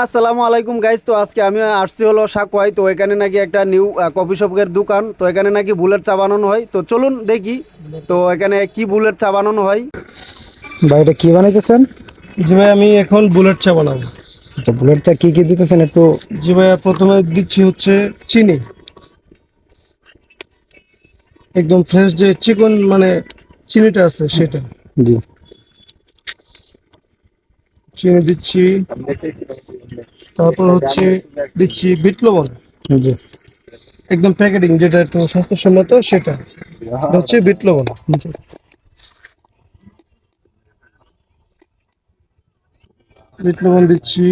আসসালামু আলাইকুম গাইস তো আজকে আমি আসছি হলো সাকুয়াই তো এখানে নাকি একটা নিউ কফি শপের দোকান। তো এখানে নাকি বুলেট চা বানানো হয়। তো চলুন দেখি। তো এখানে কি বুলেট চা বানানো হয়? ভাই এটা কি বানাইতেছেন? জি ভাই আমি এখন বুলেট চা বানাবো। আচ্ছা বুলেট চা কি কি দিতেছেন একটু? জি ভাই প্রথমে দিচ্ছি হচ্ছে চিনি। একদম ফ্রেশ যে চিকন মানে চিনিটা আছে সেটা। জি। চিনি দিচ্ছি। তারপর হচ্ছে দিচ্ছি বিট লবণ। জি। একদম প্যাকেটিং যেটা একটু স্বাস্থ্যসম্মত সেটা। হচ্ছে বিট লবণ। বিট লবণ দিচ্ছি।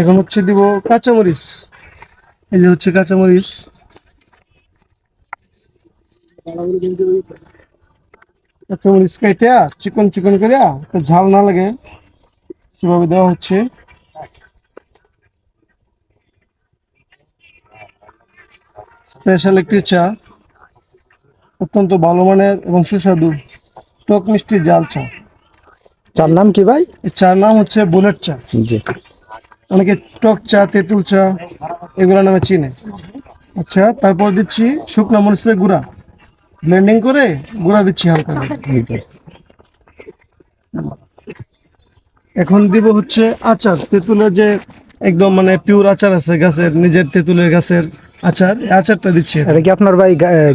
এখন হচ্ছে দিব কাঁচামরিচ। এই যে হচ্ছে কাঁচামরিচ। কেটে চিকন চিকন করে তো ঝাল না লাগে সেভাবে দেওয়া হচ্ছে। স্পেশাল একটি চা অত্যন্ত ভালো মানের এবং সুস্বাদু টক মিষ্টি জাল চা। চার নাম কি ভাই? চার নাম হচ্ছে বুলেট চা। জি। অনেকে টক চা তেঁতুল চা এগুলো নামে চিনে। আচ্ছা তারপর দিচ্ছি শুকনো মরিচের গুঁড়া। ব্লেন্ডিং করে গুঁড়া দিচ্ছি হালকা এখন দিব হচ্ছে আচার। তেঁতুলের যে একদম মানে পিওর আচার আছে গাছের নিজের তেঁতুলের গাছের আচার আচারটা দিচ্ছি এটা কি আপনার ভাই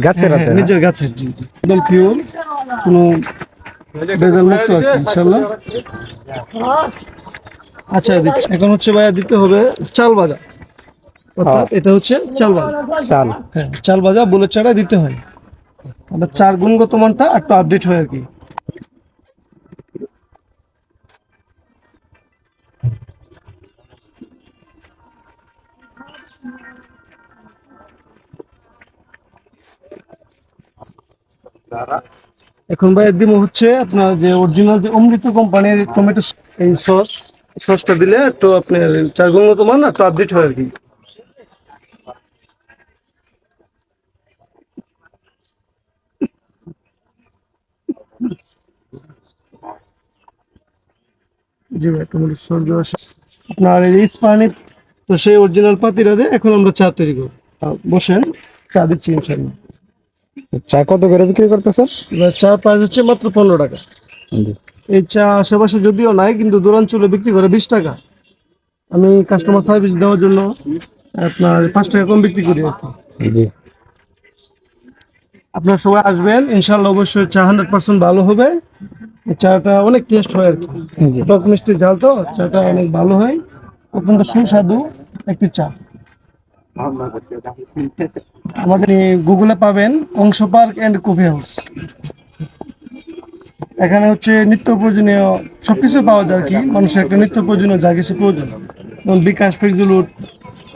গাছের হ্যাঁ, আছে হ্যাঁ, নিজের গাছের। একদম পিওর কোনো ভেজাল মুক্ত ইনশাল্লাহ আচ্ছা দিচ্ছি। এখন হচ্ছে ভাইয়া দিতে হবে চাল ভাজা। অর্থাৎ এটা হচ্ছে চাল ভাজা। চাল। হ্যাঁ চাল ভাজা বলে চাটা দিতে হয়। চার গুণগত মানটা একটু আপডেট হয় আর কি। এখন ভাই দিব হচ্ছে আপনার যে অরিজিনাল যে অমৃত কোম্পানির টমেটো এই সস সসটা দিলে একটু আপনার চার গুণগত মান একটু আপডেট হয় আর কি। জি ভাই আপনার এই তো সেই অরিজিনাল দিয়ে এখন আমরা চা তৈরি করব। আহ, বসেন চা দিচ্ছি চা কত করে বিক্রি করতেছেন? এবার চা প্রাইস হচ্ছে মাত্র পনেরো টাকা। এই চা আশেপাশে যদিও নাই কিন্তু দূরাঞ্চলে বিক্রি করে বিশ টাকা। আমি কাস্টমার সার্ভিস দেওয়ার জন্য আপনার পাঁচ টাকা কম বিক্রি করি আর কি। আপনারা সবাই আসবেন ইনশাল্লাহ অবশ্যই চা হান্ড্রেড পার্সেন্ট ভালো হবে। চাটা অনেক টেস্ট হয় আর কি। টক মিষ্টি ঝাল তো চাটা অনেক ভালো হয়। অত্যন্ত সুস্বাদু একটি চা। আমাদের গুগলে পাবেন অংশ পার্ক এন্ড কফি হাউস। এখানে হচ্ছে নিত্য প্রয়োজনীয় সবকিছু পাওয়া যায় কি। মানুষের একটা নিত্য প্রয়োজনীয় যা কিছু প্রয়োজন। যেমন বিকাশ ফেজুলুট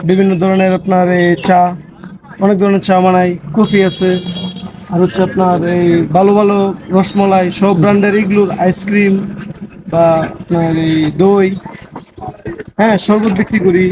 বিভিন্ন ধরনের আপনার এই চা অনেক ধরনের চা বানাই কফি আছে। আর হচ্ছে আপনার এই ভালো ভালো রসমলাই, সব ব্র্যান্ডের এগুলোর আইসক্রিম বা আপনার এই দই হ্যাঁ শরবত বিক্রি করি।